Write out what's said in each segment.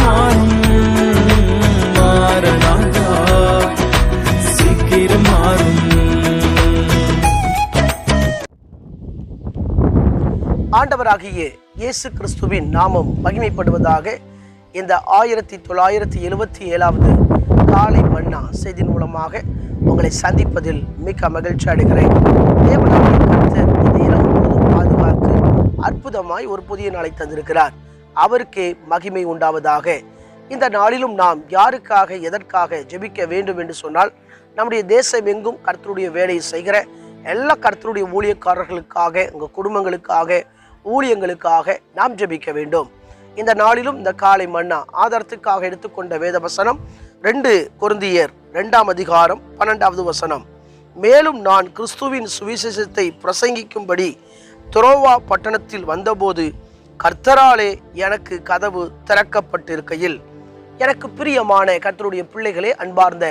மாறும் சீக்கிரம் மாறும் ஆண்டவராகிய இயேசு கிறிஸ்துவின் நாமம் மகிமைப்படுவதாக இந்த ஆயிரத்தி தொள்ளாயிரத்தி எழுபத்தி ஏழாவது காலை மன்னா செய்தி மூலமாக உங்களை சந்திப்பதில் மிக்க மகிழ்ச்சி அடைகிறேன். தேவனாகிய கர்த்தர் இந்த இரவு பாதுகாத்து அற்புதமாய் ஒரு புதிய நாளை தந்திருக்கிறார். அவருக்கே மகிமை உண்டாவதாக. இந்த நாளிலும் நாம் யாருக்காக எதற்காக ஜெபிக்க வேண்டும் என்று சொன்னால் நம்முடைய தேசம் எங்கும் கர்த்தருடைய வேலையை செய்கிற எல்லா கர்த்தருடைய ஊழியக்காரர்களுக்காக உங்கள் குடும்பங்களுக்காக ஊழியங்களுக்காக நாம் ஜெபிக்க வேண்டும். இந்த நாளிலும் இந்த காலை மன்னா ஆதாரத்துக்காக எடுத்துக்கொண்ட வேத வசனம் ரெண்டு கொருந்தியர் ரெண்டாம் அதிகாரம் பன்னெண்டாவது வசனம். மேலும் நான் கிறிஸ்துவின் சுவிசேஷத்தை பிரசங்கிக்கும்படி துரோவா பட்டணத்தில் வந்தபோது கர்த்தராலே எனக்கு கதவு திறக்கப்பட்டிருக்கையில் எனக்கு பிரியமான கர்த்தருடைய பிள்ளைகளே அன்பார்ந்த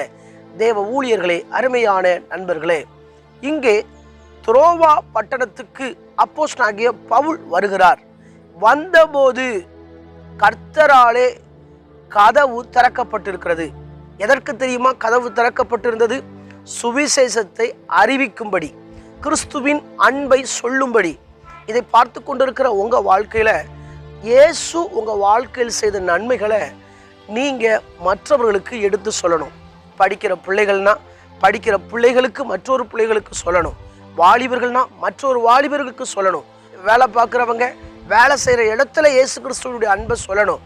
தேவ ஊழியர்களே அருமையான நண்பர்களே இங்கே துரோவா பட்டணத்துக்கு அப்போஸ்டாகிய பவுல் வருகிறார். வந்தபோது கர்த்தராலே கதவு திறக்கப்பட்டிருக்கிறது. எதற்கு தெரியுமா? கதவு திறக்கப்பட்டிருந்தது சுவிசேஷத்தை அறிவிக்கும்படி கிறிஸ்துவின் அன்பை சொல்லும்படி. இதை பார்த்து கொண்டிருக்கிற உங்கள் வாழ்க்கையில் இயேசு உங்கள் வாழ்க்கையில் செய்த நன்மைகளை நீங்கள் மற்றவர்களுக்கு எடுத்து சொல்லணும். படிக்கிற பிள்ளைகள்னால் படிக்கிற பிள்ளைகளுக்கு மற்றொரு பிள்ளைகளுக்கு சொல்லணும். வாலிபர்கள்னால் மற்றொரு வாலிபர்களுக்கு சொல்லணும். வேலை பார்க்குறவங்க வேலை செய்கிற இடத்துல இயேசு கிறிஸ்துவனுடைய அன்பை சொல்லணும்.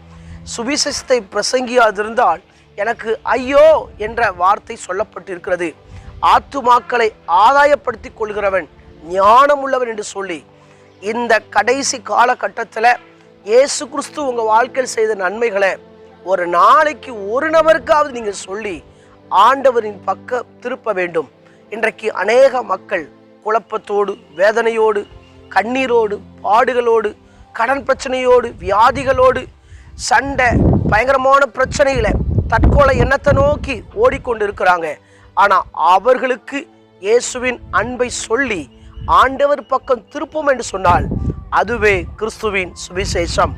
சுவிசேஷத்தை பிரசங்கியாதிருந்தால் எனக்கு ஐயோ என்ற வார்த்தை சொல்லப்பட்டிருக்கிறது. ஆத்துமாக்களை ஆதாயப்படுத்தி கொள்கிறவன் ஞானம் உள்ளவன் என்று சொல்லி இந்த கடைசி காலகட்டத்தில் இயேசு கிறிஸ்து உங்கள் வாழ்க்கையில் செய்த நன்மைகளை ஒரு நாளைக்கு ஒரு நபருக்காவது நீங்கள் சொல்லி ஆண்டவரின் பக்கம் திருப்ப வேண்டும். இன்றைக்கு அநேக மக்கள் குழப்பத்தோடு வேதனையோடு கண்ணீரோடு பாடுகளோடு கடன் பிரச்சனையோடு வியாதிகளோடு சண்டை பயங்கரமான பிரச்சனையில் தற்கொலை எண்ணத்தை நோக்கி ஓடிக்கொண்டு இருக்கிறாங்க ஆனால் அவர்களுக்கு இயேசுவின் அன்பை சொல்லி ஆண்டவர் பக்கம் திருப்போம் என்று சொன்னால் அதுவே கிறிஸ்துவின் சுவிசேஷம்.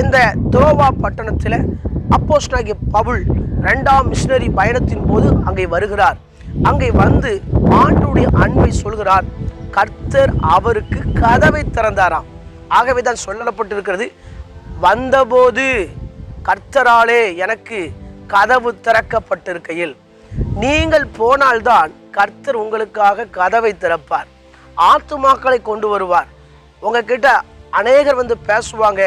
இந்த துரோவா பட்டணத்தில் அப்போஸ்டாகிய பவுல் ரெண்டாம் மிஷினரி பயணத்தின் போது அங்கே வருகிறார். அங்கே வந்து ஆண்டுடைய அன்பை சொல்கிறார் கர்த்தர் அவருக்கு கதவை திறந்தாராம். ஆகவே தான் சொல்லப்பட்டிருக்கிறது வந்தபோது கர்த்தராலே எனக்கு கதவு திறக்கப்பட்டிருக்கையில். நீங்கள் போனால்தான் கர்த்தர் உங்களுக்காக கதவை திறப்பார். ஆத்துமாக்களை கொண்டு வருவார். உங்ககிட்ட அநேகர் வந்து பேசுவாங்க.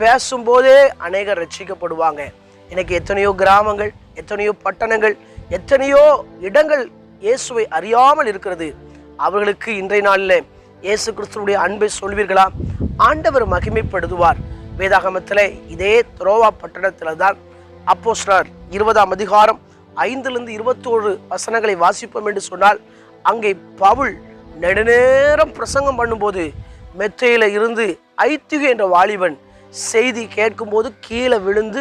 பேசும்போதே அநேகர் ரட்சிக்கப்படுவாங்க. இன்னைக்கு எத்தனையோ கிராமங்கள் எத்தனையோ பட்டணங்கள் எத்தனையோ இடங்கள் இயேசுவை அறியாமல் இருக்கிறது. அவர்களுக்கு இன்றைய நாளில் இயேசு கிறிஸ்துவனுடைய அன்பை சொல்வீர்களா? ஆண்டவர் மகிமைப்படுத்துவார். வேதாகமத்தில் இதே துரோவா பட்டணத்தில் தான் அப்போ சிலர் இருபதாம் அதிகாரம் ஐந்திலிருந்து இருபத்தோரு வசனங்களை வாசிப்போம் என்று சொன்னால் அங்கே பவுல் நெடுநேரம் பிரசங்கம் பண்ணும்போது மெத்தையில் இருந்து ஐத்திகு என்ற வாலிபன் செய்தி கேட்கும்போது கீழே விழுந்து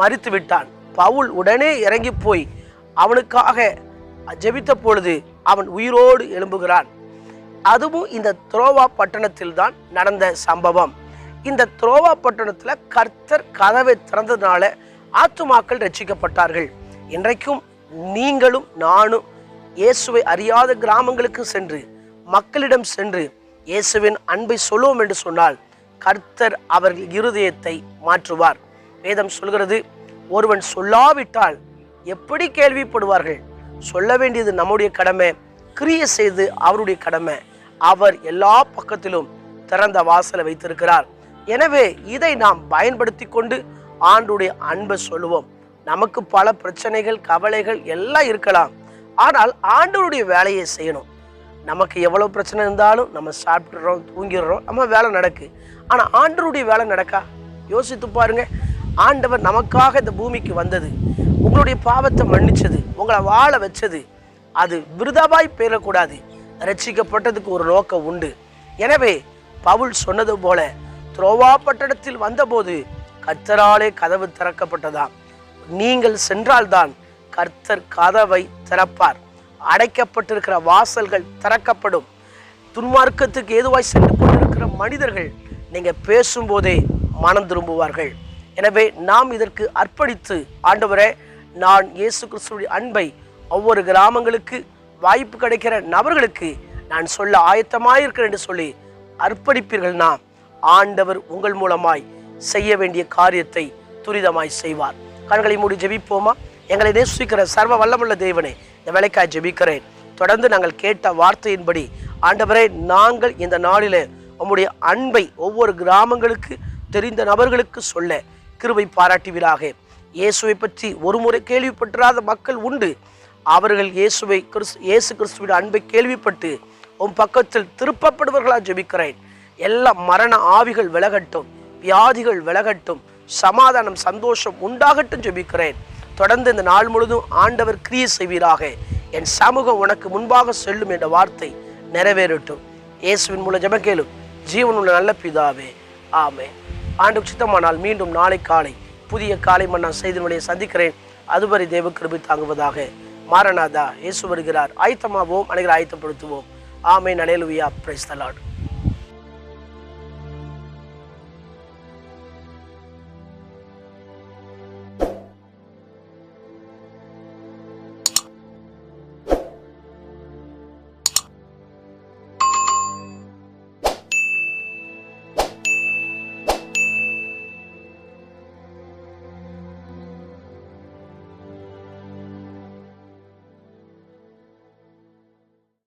மறித்து விட்டான். பவுல் உடனே இறங்கி போய் அவனுக்காக ஜெபித்த பொழுது அவன் உயிரோடு எழும்புகிறான். அதுவும் இந்த துரோவா பட்டணத்தில் தான் நடந்த சம்பவம். இந்த துரோவா பட்டணத்தில் கர்த்தர் கதவை திறந்ததுனால ஆத்துமாக்கள் ரட்சிக்கப்பட்டார்கள். இன்றைக்கும் நீங்களும் நானும் இயேசுவை அறியாத கிராமங்களுக்கு சென்று மக்களிடம் சென்று இயேசுவின் அன்பை சொல்லுவோம் என்று சொன்னால் கர்த்தர் அவர்கள் இருதயத்தை மாற்றுவார். வேதம் சொல்கிறது ஒருவன் சொல்லாவிட்டால் எப்படி கேள்விப்படுவார்கள்? சொல்ல வேண்டியது நம்முடைய கடமை கிரிய செய்து அவருடைய கடமை. அவர் எல்லா பக்கத்திலும் திறந்த வாசலை வைத்திருக்கிறார். எனவே இதை நாம் பயன்படுத்தி கொண்டு ஆண்டுடைய அன்பை சொல்லுவோம். நமக்கு பல பிரச்சனைகள் கவலைகள் எல்லாம் இருக்கலாம். ஆனால் ஆண்டவருடைய வேலையை செய்யணும். நமக்கு எவ்வளோ பிரச்சனை இருந்தாலும் நம்ம சாப்பிட்றோம் தூங்கிடுறோம் நம்ம வேலை நடக்கு. ஆனால் ஆண்டவருடைய வேலை நடக்கா? யோசித்து பாருங்க. ஆண்டவர் நமக்காக இந்த பூமிக்கு வந்தது. உங்களுடைய பாவத்தை மன்னிச்சது. உங்களை வாழ வச்சது. அது விருதாவாய் பேரக்கூடாது. ரட்சிக்கப்பட்டதுக்கு ஒரு நோக்கம் உண்டு. எனவே பவுல் சொன்னது போல துரோவா பட்டணத்தில் வந்தபோது கர்த்தராலே கதவு திறக்கப்பட்டதாம். நீங்கள் சென்றால்தான் கர்த்தர் கதவை திறப்பார். அடைக்கப்பட்டிருக்கிற வாசல்கள் திறக்கப்படும். துன்மார்க்கத்துக்கு ஏதுவாய் சென்று கொண்டிருக்கிற மனிதர்கள் நீங்கள் பேசும்போதே மனம் திரும்புவார்கள். எனவே நாம் இதற்கு அர்ப்பணித்து ஆண்டவரே நான் இயேசு கிறிஸ்துடைய அன்பை ஒவ்வொரு கிராமங்களுக்கு வாய்ப்பு கிடைக்கிற நபர்களுக்கு நான் சொல்ல ஆயத்தமாயிருக்கிறேன் என்று சொல்லி அர்ப்பணிப்பீர்கள்னா ஆண்டவர் உங்கள் மூலமாய் செய்ய வேண்டிய காரியத்தை துரிதமாய் செய்வார். கண்களை மூடி ஜெபிப்போமா? எங்களை நேசிக்கிற சர்வ வல்லமுள்ள தேவனே இந்த வேலைக்காய் ஜெபிக்கிறேன். தொடர்ந்து நாங்கள் கேட்ட வார்த்தையின்படி ஆண்டவரே நாங்கள் இந்த நாளில் உம்முடைய அன்பை ஒவ்வொரு கிராமங்களுக்கு தெரிந்த நபர்களுக்கு சொல்ல கிருபை பாராட்டுவீராக. இயேசுவை பற்றி ஒரு முறை கேள்விப்பட்டிராத மக்கள் உண்டு. அவர்கள் இயேசுவை கிறிஸ்து இயேசு கிறிஸ்துவின் அன்பை கேள்விப்பட்டு உன் பக்கத்தில் திருப்பப்படுவர்களாக ஜெபிக்கிறேன். எல்லா மரண ஆவிகள் விலகட்டும் வியாதிகள் விலகட்டும் சமாதானம் சந்தோஷம் உண்டாகட்டும் ஜெபிக்கிறேன். தொடர்ந்து இந்த நாள் முழுதும் ஆண்டவர் கிரியை செய்வீராக. என் சமூகம் உனக்கு முன்பாக செல்லும் என்ற வார்த்தை நிறைவேறட்டும். இயேசுவின் மூலம் ஜீவன் ஜீவனுள்ள நல்ல பிதாவே. ஆமே ஆண்டு சித்தமானால் மீண்டும் நாளை காலை புதிய காலை மன்னா செய்தி சந்திக்கிறேன். அதுவரை தேவ கிருபி தாங்குவதாக. மாரநாதா இயேசு வருகிறார். ஆயத்தமாவோம் அனைவரை ஆயத்தப்படுத்துவோம். ஆமே நடையலுவியா பிரைஸ் தலாட்